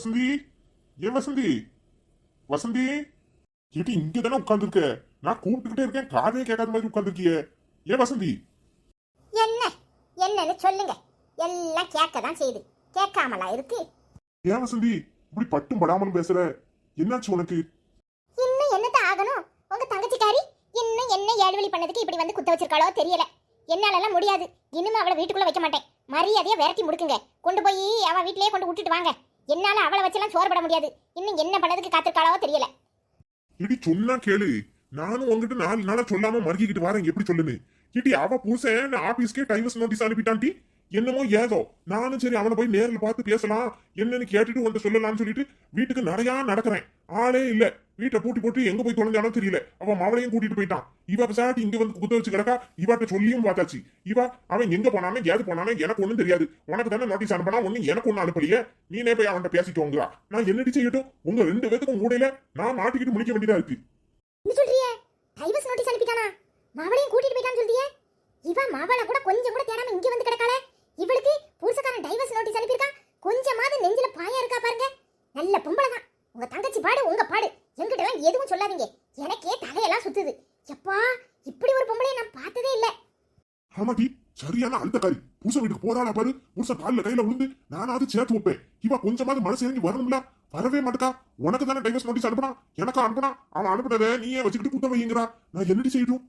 வசந்தி? ஏன் வசந்தி? வசந்தி? ஏடி இங்க தானே உட்கார்ந்துருக்க? நான் கூப்பிட்டுக்கிட்டே இருக்கேன். காதே கேட்காத மாதிரி உட்கார்ந்துருக்கியே. ஏன் வசந்தி? என்ன? என்னன்னு சொல்லுங்க. எல்லாம் கேட்க தான் செய்யுது கேட்காமலா இருக்கு? ஏன் வசந்தி? இப்படி பட்டும் படாமலும் பேசுற. என்னாச்சு உனக்கு? இன்னும் என்னதான் ஆகணும்? உங்க தங்கச்சிக்காரி இன்னும் என்ன ஏழ்வழி பண்ணதுக்கு இப்படி வந்து குத்த வச்சிருக்காளோ தெரியல. என்னாலலாம் முடியாது. இனிமே அவளை வீட்டுக்குள்ள வைக்க மாட்டேன். மரியாதையா விரட்டி முடுக்குங்க. கொண்டு போய் அவ வீட்டிலேயே கொண்டு விட்டுட்டு வாங்க. என்னால அவளை வச்செல்லாம் சோறுபட முடியாது. இன்னும் என்ன பண்ணதுக்கு காத்திருக்காளோ தெரியல. இடி சொன்னா கேளு. நானும் உங்ககிட்ட நாலு நாளா சொல்லாம மறுக்கிட்டு வரேன். எப்படி சொல்லுன்னு. இடி அவ பூசன் ஆபீஸ்க்கே டைவர்ஸ் நோட்டீஸ் அனுப்பிட்டான்டி என்னமோ ஏதோ. நானும் சரி அவனை போய் நேர்ல பார்த்து பேசலாம். என்னன்னு கேட்டுட்டு உன்கிட்ட சொல்லலாம்னு சொல்லிட்டு வீட்டுக்கு நிறையா நடக்கிறேன். ஆளே இல்ல. வீட்டை பூட்டி போட்டு எங்க போய் தொலைஞ்சாலும் தெரியல. அவன் மவளையும் கூட்டிட்டு போயிட்டான். இவ சாட்டி இங்க வந்து குத்த வச்சு கிடக்கா இவாட்ட சொல்லியும் பார்த்தாச்சு. இவ அவன் எங்க போனானே ஏது போனானே எனக்கு ஒண்ணும் தெரியாது. உனக்கு தானே நோட்டீஸ் அனுப்பினா ஒண்ணு எனக்கு ஒண்ணு அனுப்பலையே. நீனே போய் அவன்கிட்ட பேசிட்டு வாங்குறா நான் என்னடி செய்யட்டும்? உங்க ரெண்டு பேத்துக்கும் மூடையில நான் மாட்டிக்கிட்டு முடிக்க வேண்டியதா இருக்கு. என்ன சொல்றியே நோட்டீஸ் அனுப்பிட்டானா? மாவளையும் கூட்டிட்டு போயிட்டான்னு சொல்றியே இவ மாவளை கூட கொஞ்சம் கூட தேடாம இங்க வந்து கிடக்காளே இவளுக்கு புருஷக்காரன் டைவர்ஸ் நோட்டீஸ் அனுப்பியிருக்கான் கொஞ்சமாவது நெஞ்சில பாயா இருக்கா பாருங்க நல்ல பொம்பளை தான் உங்க தங்கச்சி பாடு உங்க பாடு என்கிட்டலாம் எதுவும் சொல்லாதீங்க எனக்கே தலையெல்லாம் சுத்துது எப்பா இப்படி ஒரு பொம்பளைய நான் பார்த்ததே இல்ல ஆமாடி சரியான அழுத்தக்காரி வீட்டுக்கு போறாளா பாரு. புருஷன் கால்ல கையில விழுந்து நானாவது சேர்த்து வைப்பேன். இவ கொஞ்சமாவது மனசு இறங்கி வரணும்ல. வரவே மாட்டேக்கா. உனக்கு தானே டைவர்ஸ் நோட்டீஸ் அனுப்பினா? எனக்கா அனுப்பினா? அவன் அனுப்புனதை நீயே வச்சுக்கிட்டு குத்த வைங்கிறா நான் என்னடி செய்யட்டும்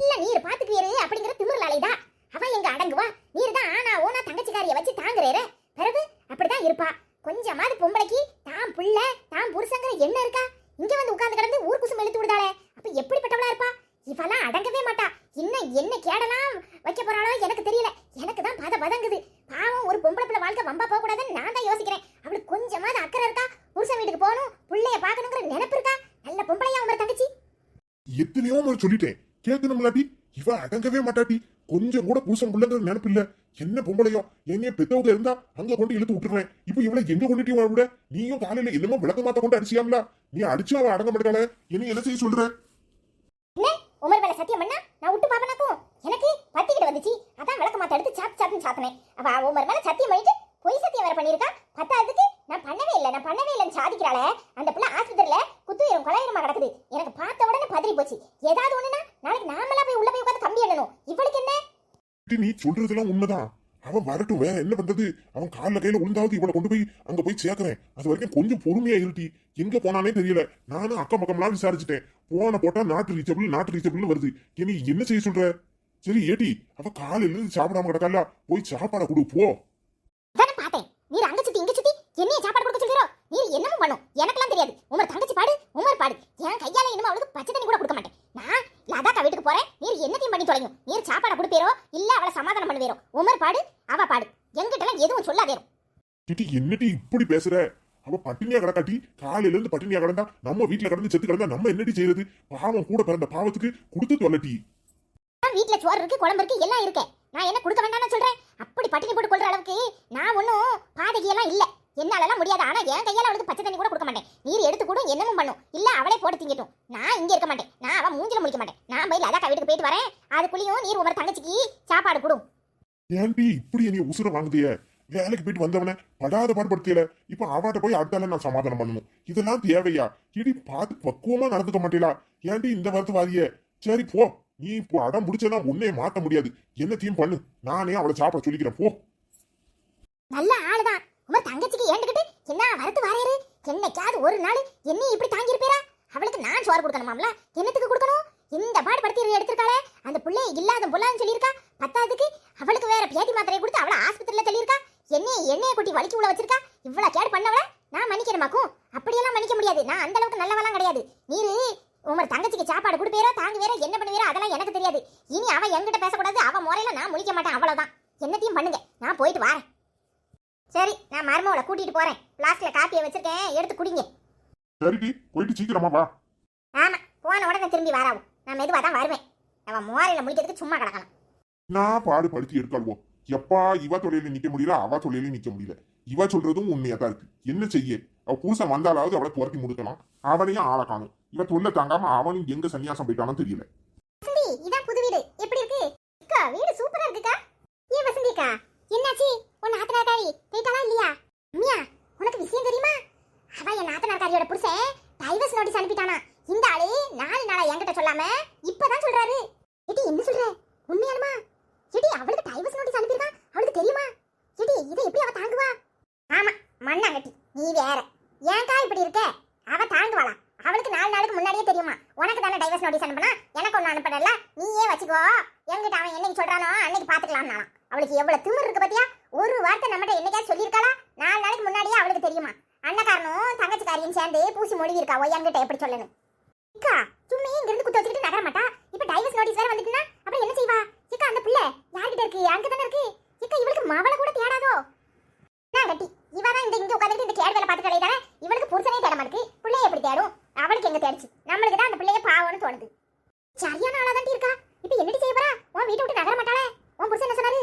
இல்ல நீர் பாத்துக்குவீரு அப்படிங்கிற திமிரலாலைதா அவ எங்க அடங்குவா? நீர் தான் ஆனா ஓனா தங்கச்சிக்காரிய வச்சு தாங்குறேற. பிறகு அப்படிதான் இருப்பா. கொஞ்சமாவது பொம்பளைக்கு தான் புள்ள தான் புருஷங்கிற என்ன இருக்கா? இங்க வந்து உட்கார்ந்து கிடந்து ஊர் குசும் எழுத்து விடுதாளே. அப்ப எப்படிப்பட்டவளா இருப்பா? இவெல்லாம் அடங்கவே மாட்டா. இன்னும் என்ன கேடலாம் வைக்க போறாளோ எனக்கு தெரியல. பதங்குது பாவம் ஒரு பொம்பளை பிள்ளை வாழ்க்கை வம்பா போக கூடாதுன்னு நான் தான் யோசிக்கிறேன். அவளுக்கு கொஞ்சமாவது அக்கறை இருக்கா? புருஷன் வீட்டுக்கு போகணும் புள்ளைய பார்க்கணுங்கிற நினைப்பு இருக்கா? நல்ல பொம்பளையா உங்க தங்கச்சி? எத்தனையோ முறை சொல்லிட்டேன். கேட்கணும்லாட்டி இவ அடங்கவே மாட்டாட்டி. கொஞ்சம் கூட புருஷன் புள்ளங்கிற நினைப்பு இல்ல. என்ன பொம்பளையோ? என்னைய பெத்தவங்க இருந்தா அங்க கொண்டு இழுத்து விட்டுருவேன். இப்போ இவளை எங்க கொண்டுட்டு விட? நீயும் காலையில என்னமோ விளக்க மாத்த கொண்டு அடிச்சியாம்ல? நீ அடிச்சு அவ அடங்க மாட்டாள. என்ன என்ன செய்ய சொல்ற? உமர் மேல சத்தியம் பண்ணா? நான் விட்டு பாப்பனாக்கும் எனக்கு பத்திக்கிட்டு வந்துச்சு. அதான் விளக்க மாத்த எடுத்து சாப்பிட்டு சாப்பிட்டு சாத்தினேன் அவ உமர் மேல சத்தியம் பண்ணிட்டு பொய் சத்தியம் வேற பண்ணிருக்கா பத்தாததுக்கு நான் பண்ணவே இல்லை நான் பண்ணவே இல்லைன்னு சாதிக்கிறாளே. அந்த பிள்ளை ஆஸ்பத்திரியில குத்துயிரும் கொலையிரமா கிடக்குது. எனக்கு பார்த்த உடனே பதறி போச்சு. ஏதாவது ஒண்ணுனா நாளைக்கு நாமெல்லாம் போய் உள்ள போய் உட்காந்து கம்பி எண்ணணும் இவளுக்கு என்ன? டி, நீ சொல்றதெல்லாம் உண்மைதான். அவன் வரட்டும் வேற என்ன பண்றது? அவன் காலில் கையில உளுந்தாவது இவளை கொண்டு போய் அங்க போய் சேர்க்கறேன். அது வரைக்கும் கொஞ்சம் பொறுமையா இருட்டி எங்க போனானே தெரியல. நானும் அக்கம் பக்கம்லாம் விசாரிச்சுட்டேன். போன போட்டா நாட்டு ரீச்சபிள் நாட்டு ரீச்சபிள்னு வருது. இனி என்ன செய்ய சொல்ற? சரி ஏடி அவ காலையில இருந்து சாப்பிடாம கிடக்கல போய் சாப்பாடை கொடு போ. அதானே பார்த்தேன். நீர் அங்க சுத்தி இங்க சுத்தி என்னைய சாப்பாடு கொடுக்க சொல்கிறோம் நீர் என்னமும் பண்ணும். எனக்கெல்லாம் தெரியாது. உமர் தங்கச்சி பாடு உமர் பாடு. என் கையால இன்னும் அவளுக்கு பச்சை தண்ணி கூட கொடுக்க மாட்டேன். நான் லதாக்கா வீட்டுக்கு போறேன். நீர் என்னத்தையும் பண்ணி தொலையும். நீர் சாப்பாடை கொடுப்பீரோ இல்ல அவளை சமாதானம் பண்ணுவீரோ உமர் பாடு அவ பாடு. எங்கிட்டலாம் எதுவும் சொல்லாதேரும் டிட்டி என்னடி இப்படி பேசுற? அவ பட்டினியா கிடக்காட்டி காலையில இருந்து பட்டினியா கிடந்தா நம்ம வீட்டுல கிடந்து செத்து கிடந்தா நம்ம என்னடி செய்யறது பாவம் கூட பிறந்த பாவத்துக்கு கொடுத்து தொல்லட்டி. வீட்டில் சோறு இருக்கு குழம்பு இருக்கு எல்லாம் இருக்கு. நான் என்ன கொடுக்க வேண்டாம்னு சொல்றேன்? அப்படி பட்டினி போட்டு கொள்ற அளவுக்கு நான் ஒன்றும் பாதகியெல்லாம் இல்லை. என்னாலலாம் முடியாது. ஆனால் என் கையால் அவளுக்கு பச்சை தண்ணி கூட கொடுக்க மாட்டேன். நீர் எடுத்து கூட என்னமும் பண்ணும். இல்லை அவளே போட்டு திங்கட்டும். நான் இங்கே இருக்க மாட்டேன். நான் அவன் மூஞ்சில முடிக்க மாட்டேன். நான் போய் லதாக்கா வீட்டுக்கு போயிட்டு வரேன். அதுக்குள்ளேயும் நீர் உமர் தங்கச்சிக்கு சாப்பாடு கொடும் ஏன்டி இப்படி நீ உசுர வாங்குதிய? வேலைக்கு போயிட்டு வந்தவன படாத பாடுபடுத்தியல. இப்ப அவட்ட போய் அடுத்தால நான் சமாதானம் பண்ணணும். இதெல்லாம் தேவையா? இடி பார்த்து பக்குவமா நடந்துக்க மாட்டேலா ஏன்டி இந்த வரத்து வாரிய சரி போ. நீ இப்போ அடம் முடிச்சனா உன்னே மாத்த முடியாது. என்னத்தையும் பண்ணு. நானே அவளை சாப்பிட சொல்லிக்கிறேன். போ. நல்ல ஆளுதான். உங்க தங்கச்சிக்கு ஏண்டுகிட்டு என்ன வரத்து வாரேரு என்னைக்காவது ஒரு நாள் என்னையும் இப்படி தாங்கியிருப்பேரா? அவளுக்கு நான் சோறு கொடுக்கணுமாம்ல? என்னத்துக்கு கொடுக்கணும்? இந்த பாடு படுத்தி எடுத்திருக்காளே? அந்த பிள்ளை இல்லாத புள்ளான்னு சொல்லியிருக்கா? பத்தாவதுக்கு அவளுக்கு வேற பேதி மாத்திரையை கொடுத்து அவளை ஆஸ்பத்திரியில சொல்லியிருக்கா என்னைய எண்ணெயை கொட்டி வலிக்கு உள்ள வச்சிருக்கா? இவ்வளோ கேடு பண்ணவள நான் மன்னிக்கிறமாக்கும் அப்படியெல்லாம் மன்னிக்க முடியாது. நான் அந்த அளவுக்கு நல்லவெல்லாம் கிடையாது. நீரு உமர் தங்கச்சிக்கு சாப்பாடு கொடுப்பேரோ தாங்க வேற என்ன பண்ணுவீரோ அதெல்லாம் எனக்கு தெரியாது. இனி அவ என்கிட்ட பேசக்கூடாது அவ முறையில நான் முழிக்க மாட்டேன் அவ்வளவுதான். என்னத்தையும் பண்ணுங்க. நான் போயிட்டு வரேன். சரி நான் மருமவளை கூட்டிட்டு போறேன். பிளாஸ்க்ல காப்பியை வச்சிருக்கேன் எடுத்து குடிங்க. சரிடி போயிட்டு சீக்கிரமா வா. ஆமா போன உடனே திரும்பி வராவும் நான் மெதுவா தான் வருவேன். அவன் மோரையில முடிக்கிறதுக்கு சும்மா கிடக்கலாம் நான் பாடு படுத்தி எடுக்காள்வோ எப்பா இவ தொழில நிக்க முடியல அவ தொழில நிக்க முடியல. இவ சொல்றதும் உண்மையா தான் இருக்கு. என்ன செய்ய? அவ புருஷன் வந்தாலாவது அவளை துரத்தி முடிக்கலாம் அவனையும் ஆளை காணும். இவ தொல்லை தாங்காம அவனும் எங்க சன்னியாசம் போயிட்டானோ தெரியல. இதான் புது வீடு. எப்படி இருக்கு? அக்கா வீடு சூப்பரா இருக்குக்கா. ஏன் வசந்திக்கா? என்னாச்சு? உன் ஆத்தனாக்காரி போயிட்டாளா இல்லையா? அம்மியா உனக்கு விஷயம் தெரியுமா? வேற புருஷன் டைவர்ஸ் நோட்டீஸ் அனுப்பிட்டானா. இந்த ஆளு நாலு நாளா என்கிட்ட சொல்லாம இப்பதான் சொல்றாரு. ஏடி என்ன சொல்ற? உண்மையாலுமா? ஏடி அவளுக்கு டைவர்ஸ் நோட்டீஸ் அனுப்பியிருக்கான் அவளுக்கு தெரியுமா? ஏடி இதை எப்படி அவ தாங்குவா? ஆமா மண்ணாங்கட்டி. நீ வேற. ஏன்க்கா இப்படி இருக்க? அவ தாங்குவாளா? அவளுக்கு நாலு நாளுக்கு முன்னாடியே தெரியுமா? உனக்கு தானே டைவர்ஸ் நோட்டீஸ் அனுப்பினா? எனக்கு ஒண்ணு அனுப்பல நீயே வச்சுக்கோ. என்கிட்ட அவன் என்னைக்கு சொல்றானோ அன்னைக்கு பாத்துக்கலாம்னாலாம் அவளுக்கு எவ்வளவு திமிர் இருக்கு பாத்தியா? ஒரு வார்த்தை நம்மகிட்ட என்னைக்காவது சொல்லியிருக்காளா? நாலு நாளைக்கு முன்னாடியே அவளுக்கு தெரியுமா? அண்ணக்காரனும் தங்கச்சிக்காரியும் சேர்ந்து பூசி மொழி இருக்கா ஒய்யாங்கிட்ட எப்படி சொல்லணும்? அக்கா சும்மா இங்கிருந்து குத்த வச்சுக்கிட்டு நகர மாட்டா? இப்ப டைவர்ஸ் நோட்டீஸ் வேற வந்துட்டுனா அப்புறம் என்ன செய்வா? இக்கா அந்த பிள்ளை யார்கிட்ட இருக்கு? அங்க தானே இருக்கு. இக்கா இவளுக்கு மவளை கூட தேடாதோ? நான் கட்டி இவ தான் இந்த இங்க உட்காந்துட்டு இந்த கேடு வேலை பார்த்துட்டு கிடையாது இவளுக்கு புருஷனே தேட மாட்டேங்குது பிள்ளைய எப்படி தேடும்? அவளுக்கு எங்க தேடிச்சு? நம்மளுக்கு தான் அந்த பிள்ளைய பாவம்னு தோணுது. சரியான ஆளா தான் இருக்கா? இப்ப என்னடி செய்ய போறா? உன் வீட்டை விட்டு நகர மாட்டாளே? உன் புருஷன் என்ன சொன்னாரு?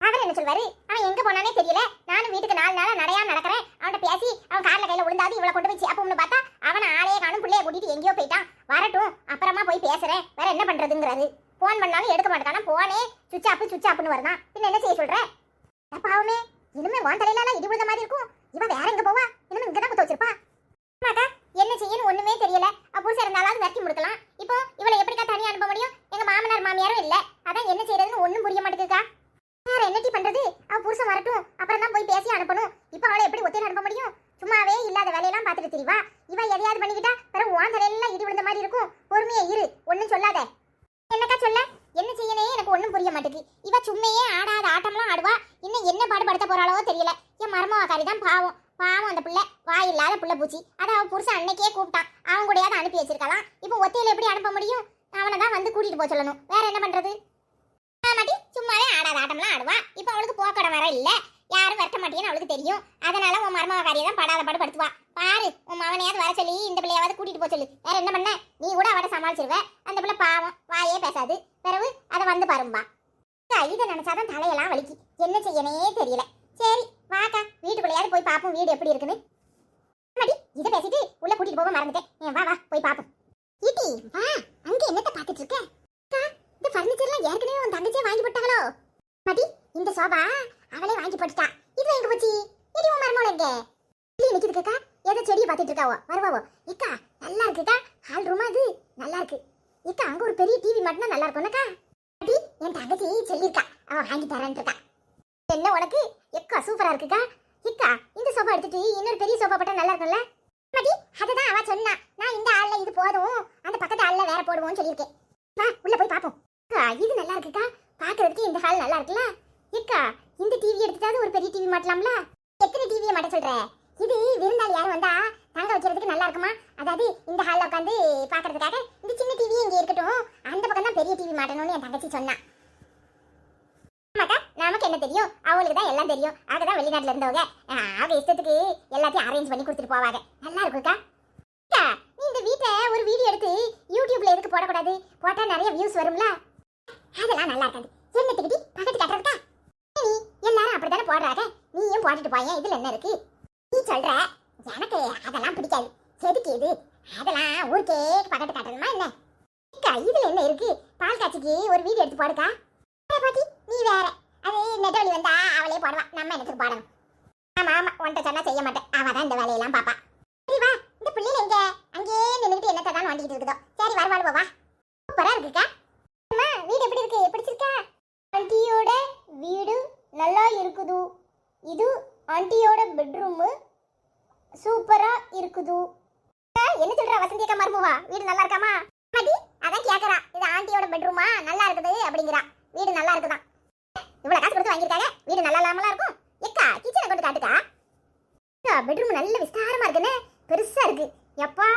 அவர் என்ன சொல்வாரு? அவன் எங்க போனானே தெரியல. நானும் வீட்டுக்கு நாலு நாளா நடையா நடக்கிறேன். அவன்கிட்ட பேசி அவன் கார்ல கையில விழுந்தாது இவளை கொண்டு போய் சேப்பம்னு பார்த்தா அவன் ஆளையே காணும் பிள்ளைய கூட்டிட்டு எங்கேயோ போயிட்டான். வரட்டும் அப்புறமா போய் பேசுறேன். வேற என்ன பண்றதுங்கிறாரு? போன் பண்ணாலும் எடுக்க மாட்டானா. போனே சுவிட்ச் ஆப்பு சுவிட்ச் ஆப்புன்னு வருதான். பின்ன என்ன செய்ய சொல்ற? பாவமே. இனிமே வான் தலையில இடி விழுந்த மாதிரி இருக்கும். இவ வேற எங்க போவா? இனிமே இங்க தான் குத்த வச்சிருப்பா. என்ன செய்யணும் ஒண்ணுமே தெரியல. புருஷன் இருந்தாலும் விரட்டி முடிக்கலாம். இப்போ இவளை எப்படிக்கா தனியா அனுப்ப முடியும்? எங்க மாமனார் மாமியாரும் இல்ல. அதான் என்ன செய்யறதுன்னு ஒண்ணும் புரிய மாட்டேங்குதுக்கா. வேற என்னடி பண்றது? அவ புருஷன் வரட்டும். அப்புறம் தான் போய் பேசி அனுப்பணும். இப்போ அவளை எப்படி ஒத்தையில அனுப்ப முடியும்? சும்மாவே இல்லாத வேலையெல்லாம் பார்த்துட்டு தெரியவா இவன் எதையாவது பண்ணிக்கிட்டா பிறகு உன் தலையெல்லாம் இடி விழுந்த மாதிரி இருக்கும். பொறுமையே இரு. ஒன்னும் சொல்லாத என்னக்கா சொல்ல என்ன செய்யனே எனக்கு ஒண்ணும் புரிய மாட்டேங்குது. இவ சும்மையே ஆடாத ஆட்டம்லாம் ஆடுவா. இன்னும் என்ன பாடுபடுத்த போறாளோ தெரியல. என் மருமகாரி தான் பாவம். பாவம் அந்த பிள்ளை. வாய் இல்லாத புள்ள பூச்சி. அதை அவன் புருஷன் அன்னைக்கே கூப்பிட்டான். அவன் கூடயாவது அனுப்பி வச்சிருக்கலாம். இப்போ ஒத்தையில எப்படி அனுப்ப முடியும்? அவனை தான் வந்து கூட்டிட்டு போக சொல்லணும். வேற என்ன பண்றது? மாட்டி சும்மாவே ஆடாத ஆட்டம்லாம் ஆடுவா. இப்போ அவளுக்கு போக்கடம் வேற இல்லை. யாரும் வரட்ட மாட்டேன்னு அவளுக்கு தெரியும். அதனால உன் மருமகாரியை தான் படாத பாடு படுத்துவா. பாரு உன் மகனையாவது வர சொல்லி இந்த பிள்ளையாவது கூட்டிட்டு போக சொல்லு. வேற என்ன பண்ண? நீ கூட அவட சமாளிச்சிருவ. அந்த பிள்ளை பாவம் வாயே பேசாது. பிறகு அதை வந்து பாரும்பா. இதை நினைச்சாதான் தலையெல்லாம் வலிக்கு. என்ன செய்யனே தெரியல. சரி வாக்கா. வீட்டுக்குள்ளையாவது போய் பார்ப்போம் வீடு எப்படி இருக்குன்னு. மடி இதை பேசிட்டு உள்ள கூட்டிட்டு போக மறந்துட்டேன். வா வா போய் பாப்போம். ஈட்டி வா. அங்க என்னத்த பாத்துட்டு இருக்க? இந்த பர்னிச்சர்லாம் ஏற்கனவே உன் தங்கச்சியே வாங்கி போட்டாங்களோ? மதி இந்த சோபா வாங்கி போட்டுட்டான் இது எங்க போச்சு? இது உன் மர்மோல எங்க? வெளியே நிக்குதுக்கா. ஏதோ செடியை பார்த்துட்டு இருக்காவோ? வருவாவோ? இக்கா நல்லா இருக்குக்கா. ஹால் ரூமா இது? நல்லா இருக்கு. இக்கா அங்க ஒரு பெரிய டிவி மட்டும் நல்லா இருக்கும்லக்கா அப்படி என் தங்கச்சி சொல்லியிருக்கா. அவ வாங்கி தரேன் இருக்கா. என்ன உனக்கு? எக்கா சூப்பரா இருக்குக்கா. இக்கா இந்த சோஃபா எடுத்துட்டு இன்னொரு பெரிய சோஃபா போட்டா நல்லா இருக்கும்ல? மடி அதுதான் அவ சொன்னா. நான் இந்த ஆள்ல இது போதும். அந்த பக்கத்து ஆள்ல வேற போடுவோம்னு சொல்லியிருக்கேன். வா உள்ள போய் பாப்போம் அக்கா இது நல்லா இருக்குக்கா. பாக்குறதுக்கு இந்த ஹால் நல்லா இருக்குல்ல? இக்கா இந்த டிவி எடுத்துட்டாவது ஒரு பெரிய டிவி மாட்டலாம்ல? எத்தனை டிவியை மாட்ட சொல்ற? இது விருந்தாளி யாரும் வந்தா தங்க வைக்கிறதுக்கு நல்லா இருக்குமா? அதாவது இந்த ஹாலில் உட்காந்து பாக்குறதுக்காக இந்த சின்ன டிவி இங்க இருக்கட்டும். அந்த பக்கம் தான் பெரிய டிவி மாட்டணும்னு என் தங்கச்சி சொன்னா. ஆமாக்கா நமக்கு என்ன தெரியும்? அவங்களுக்கு தான் எல்லாம் தெரியும். அதுதான் வெளிநாட்டுல இருந்தவங்க ஆஹ், அவங்க இஷ்டத்துக்கு எல்லாத்தையும் அரேஞ்ச் பண்ணி கொடுத்துட்டு போவாங்க. நல்லா இருக்கும்க்கா. நீ இந்த வீட்டை ஒரு வீடியோ எடுத்து யூடியூப்ல எதுக்கு போடக்கூடாது? போட்டா நிறைய வியூஸ் வரும்ல? அதெல்லாம் நல்லா இருக்காது. என்னத்துக்கிட்டி பக்கத்து கட்டுறதுக்கா? போடுறாத. நீயும் போட்டுட்டு போயேன் இதுல என்ன இருக்கு? நீ சொல்ற. எனக்கு அதெல்லாம் பிடிக்காது. எதுக்கு இது. அதெல்லாம் ஊருக்கே பக்கத்து காட்டணுமா என்ன? அக்கா, இதுல என்ன இருக்கு? பால் காட்சிக்கு ஒரு வீடியோ எடுத்து போடுக்கா? பாட்டி நீ வேற. அது நெட்டவழி வந்தா அவளே போடுவா. நம்ம எனக்கு போடணும்? ஆமா ஆமா உன்கிட்ட சொன்னா செய்ய மாட்டேன். அவ தான் இந்த வேலையெல்லாம் பாப்பா. சரி வா இந்த பிள்ளைல எங்க? அங்கேயே நின்றுட்டு என்னத்தை தான் வாண்டிக்கிட்டு இருக்குதோ? சரி வருவாள் வா. சூப்பரா இருக்குக்கா அம்மா வீடு எப்படி இருக்கு பிடிச்சிருக்கா ஆண்டியோட வீடு நல்லா இருக்குது இது ஆண்டியோட பெட்ரூமு சூப்பரா போகுது என்ன சொல்ற வசந்தி அக்கா மருமவா? வீடு நல்லா இருக்காமா? மதி அதான் கேக்குறா. இது ஆண்டியோட பெட்ரூமா நல்லா இருக்குது அப்படிங்கிறா. வீடு நல்லா இருக்குதான். இவ்வளவு காசு கொடுத்து வாங்கியிருக்காங்க. வீடு நல்லா இல்லாமலாம் இருக்கும்? எக்கா கிச்சனை கொண்டு காட்டுக்கா. பெட்ரூம் நல்ல விஸ்தாரமா இருக்குன்னு? பெருசா இருக்கு. எப்பா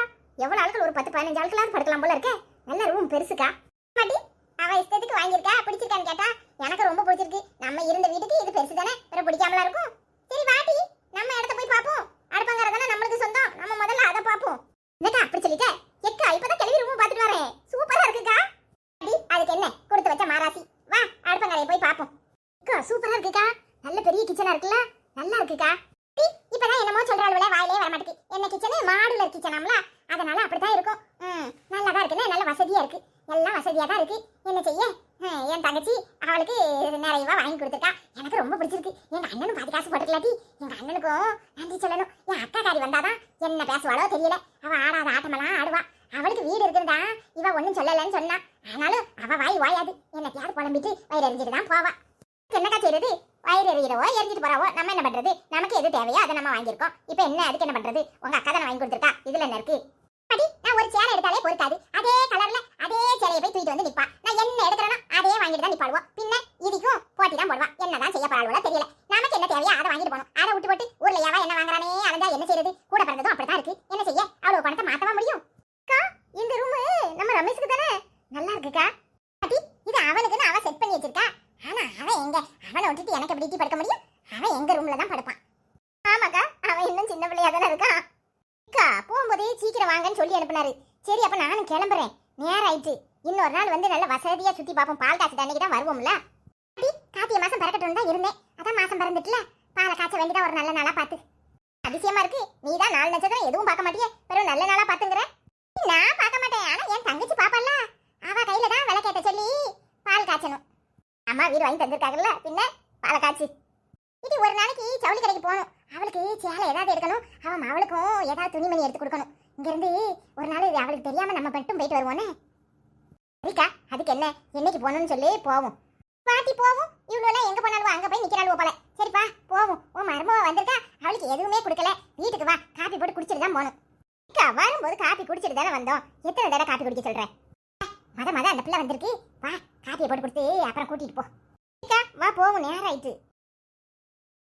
எவ்வளவு ஆட்கள் ஒரு பத்து பதினஞ்சு ஆட்களாவது படுக்கலாம் போல இருக்கே. நல்ல ரூம் பெருசுக்கா. மாட்டி அவ இஷ்டத்துக்கு வாங்கியிருக்கா. பிடிச்சிருக்கான்னு கேட்டா எனக்கு ரொம்ப பிடிச்சிருக்கு. நம்ம இருந்த வீட்டுக்கு இது பெருசு தானே வேற பிடிக்காமலா இருக்கும் சரி வாட்டி நம்ம இடத்த போய் பார்ப்போம் அடுப்பங்கரை தானே நம்மளுக்கு சொந்தம் நம்ம முதல்ல அதை பார்ப்போம் என்னக்கா அப்படி சொல்லிட்ட? எக்கா இப்பதான் கிளவி ரூம் பாத்துட்டு வரேன். சூப்பரா இருக்குக்கா. அடி அதுக்கு என்ன? கொடுத்து வச்ச மாராசி. வா அடுப்பங்கரையை போய் பாப்போம் அக்கா சூப்பரா இருக்குக்கா. நல்ல பெரிய கிச்சனா இருக்குல்ல? நல்லா இருக்குக்கா. இப்பதான் என்னமோ சொல்றாள் வாயிலே வர மாட்டேங்குது என்ன கிச்சனு மாடுலர் கிச்சனாம்ல அதனால அப்படித்தான் இருக்கும். ம் நல்லா தான் இருக்குன்னு நல்ல வசதியா இருக்கு. எல்லாம் வசதியா தான் இருக்கு. என்ன செய்ய? என் தங்கச்சி அவளுக்கு நிறையவா வாங்கி கொடுத்துருக்கா எனக்கு ரொம்ப பிடிச்சிருக்கு. எங்க அண்ணனும் பாதி காசு போட்டுக்கலாட்டி. எங்க அண்ணனுக்கும் நன்றி சொல்லணும். என் அக்கா காரி வந்தாதான் என்ன பேசுவாளோ தெரியல. அவ ஆடாத ஆட்டமெல்லாம் ஆடுவா. அவளுக்கு வீடு இருக்குதா இவ ஒன்றும் சொல்லலன்னு சொன்னா. ஆனாலும் அவ வாய் வாயாது. என்னத்தையாவது புலம்பிட்டு வயிறு எரிஞ்சிட்டு தான் போவா. என்னக்கா செய்யறது வயிறு எறிகிறவோ எரிஞ்சிட்டு போறாவோ நம்ம என்ன பண்றது? நமக்கு எது தேவையோ அதை நம்ம வாங்கியிருக்கோம். இப்போ என்ன அதுக்கு என்ன பண்றது? உங்க அக்கா தானே வாங்கி கொடுத்துருக்கா. இதுல என்ன இருக்கு? நான் ஒரு சேலை எடுத்தாலே பொறுக்காது. அதே கலர்ல அதே சேலையை போய் தூக்கிட்டு வந்து நிப்பா. நான் என்ன எடுக்கிறேனோ அதே வாங்கிட்டு தான் நிப்பாடுவோம் பின்ன இதுக்கும் போட்டி தான் போடுவா என்னதான் செய்ய போறாளோ தெரியல நமக்கு என்ன தேவையோ அதை வாங்கிட்டு போகணும் அதை விட்டு போட்டு ஊர்ல எவன் என்ன வாங்குறானே அலைஞ்சா என்ன செய்யறது கூட பிறந்ததும் அப்படித்தான் இருக்கு என்ன செய்ய அவ்வளவு பணத்தை மாத்தவா முடியும் அக்கா இந்த ரூம் நம்ம ரமேஷுக்கு தானே நல்லா இருக்குக்கா அடி இது அவனுக்குன்னு அவன் செட் பண்ணி வச்சிருக்கா? ஆனா அவன் எங்க? அவனை விட்டுட்டு எனக்கு எப்படி டீ படுக்க முடியும்? அவன் எங்க ரூம்ல தான் படுப்பான். ஆமாக்கா அவன் இன்னும் சின்ன பிள்ளையா தானே இருக்கான் அக்கா போகும்போதே சீக்கிரம் வாங்கன்னு சொல்லி அனுப்புனாரு. சரி அப்ப நானும் கிளம்புறேன். நேரம் ஆயிடுச்சு இன்னொரு நாள் வந்து நல்ல வசதியா சுத்தி பார்ப்போம். பால் காய்ச்சி அன்னைக்கு தான் வருவோம்ல. காத்திய மாசம் பறக்கட்டும் தான் இருந்தேன். அதான் மாசம் பறந்துட்டுல. பாலை காய்ச்ச வேண்டியதா ஒரு நல்ல நாளா பார்த்து. அதிசயமா இருக்கு. நீ தான் நாலு நட்சத்திரம் எதுவும் பார்க்க மாட்டியே. வெறும் நல்ல நாளா பாத்துங்கிற நான் பார்க்க மாட்டேன். ஆனா என் தங்கச்சி பாப்பால அவ கையில தான் விளக்கேட்ட சொல்லி பால் காய்ச்சணும். அம்மா வீடு வாங்கி தந்திருக்காங்கல்ல பின்ன பாலை இது ஒரு நாளைக்கு ஜவுளி கடைக்கு போகணும். அவளுக்கு சேலை ஏதாவது எடுக்கணும். அவன் அவளுக்கும் ஏதாவது துணிமணி எடுத்து கொடுக்கணும். இங்கேருந்து ஒரு நாள் இது அவளுக்கு தெரியாம நம்ம மட்டும் போயிட்டு வருவோனே சரிக்கா அதுக்கு என்ன? என்னைக்கு போகணும்னு சொல்லி போவோம். பாட்டி போவோம். இவ்வளோலாம் எங்கே போனாலும் அங்கே போய் நிக்கிறாளுவோ போல. சரிப்பா போவோம். உன் மருமவ வந்திருக்கா? அவளுக்கு எதுவுமே கொடுக்கல. வீட்டுக்கு வா. காப்பி போட்டு குடிச்சிட்டு தான் போகணும். அக்கா, வரும்போது காப்பி குடிச்சிட்டு தானே வந்தோம். எத்தனை தடவை காப்பி குடிக்க சொல்கிறேன் மத மத அந்த பிள்ளை வந்திருக்கு. வா காப்பியை போட்டு கொடுத்து அப்புறம் கூட்டிட்டு போ. வா போவோம். நேரம் ஆயிட்டு.